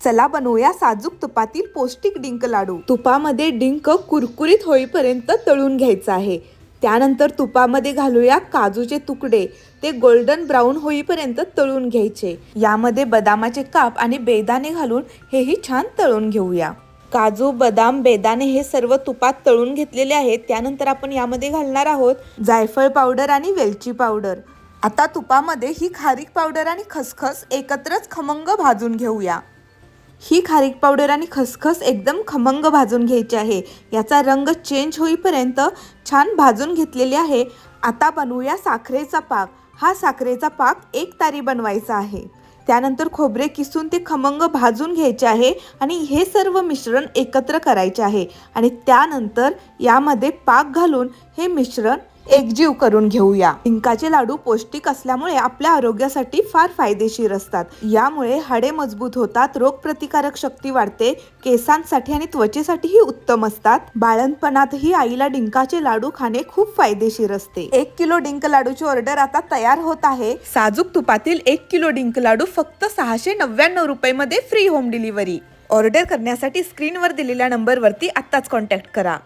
चला बनवूया साजूक तुपातील पौष्टिक डिंक लाडू. तुपामध्ये डिंक कुरकुरीत होईपर्यंत तळून घ्यायचं आहे. त्यानंतर तुपामध्ये घालूया काजूचे तुकडे. ते गोल्डन ब्राऊन होईपर्यंत तळून घ्यायचे. यामध्ये बदामाचे काप आणि बेदाणे घालून हेही छान तळून घेऊया. काजू बदाम बेदाणे हे सर्व तुपात तळून घेतलेले आहेत. त्यानंतर आपण यामध्ये घालणार आहोत जायफळ पावडर आणि वेलची पावडर. आता तुपामध्ये ही खारीक पावडर आणि खसखस एकत्रच खमंग भाजून घेऊया. ही खारीक पावडर आणि खसखस एकदम खमंग भाजून घ्यायची आहे. याचा रंग चेंज होईपर्यंत छान भाजून घेतलेली आहे. आता बनवूया साखरेचा पाक. हा साखरेचा पाक एक तारी बनवायचा आहे. त्यानंतर खोबरे किसून ते खमंग भाजून घ्यायचे आहे आणि हे सर्व मिश्रण एकत्र करायचे आहे. आणि त्यानंतर यामध्ये पाक घालून हे मिश्रण एकजीव करून घेऊया. डिंकाचे लाडू पौष्टिक असल्यामुळे आपल्या आरोग्यासाठी फार फायदेशीर असतात. यामुळे हाडे मजबूत होतात रोगप्रतिकारक शक्ती वाढते केसांसाठी आणि त्वचेसाठीही उत्तम असतात. बाळणपणातही आईला डिंकाचे लाडू खाणे खूप फायदेशीर असते. एक किलो डिंक लाडूची ऑर्डर आता तयार होत आहे. साजूक तुपातील एक किलो डिंक लाडू फक्त सहाशे नव्याण्णव रुपये मध्ये फ्री होम डिलिव्हरी. ऑर्डर करण्यासाठी स्क्रीनवर दिलेल्या नंबरवरती आत्ताच कॉन्टॅक्ट करा.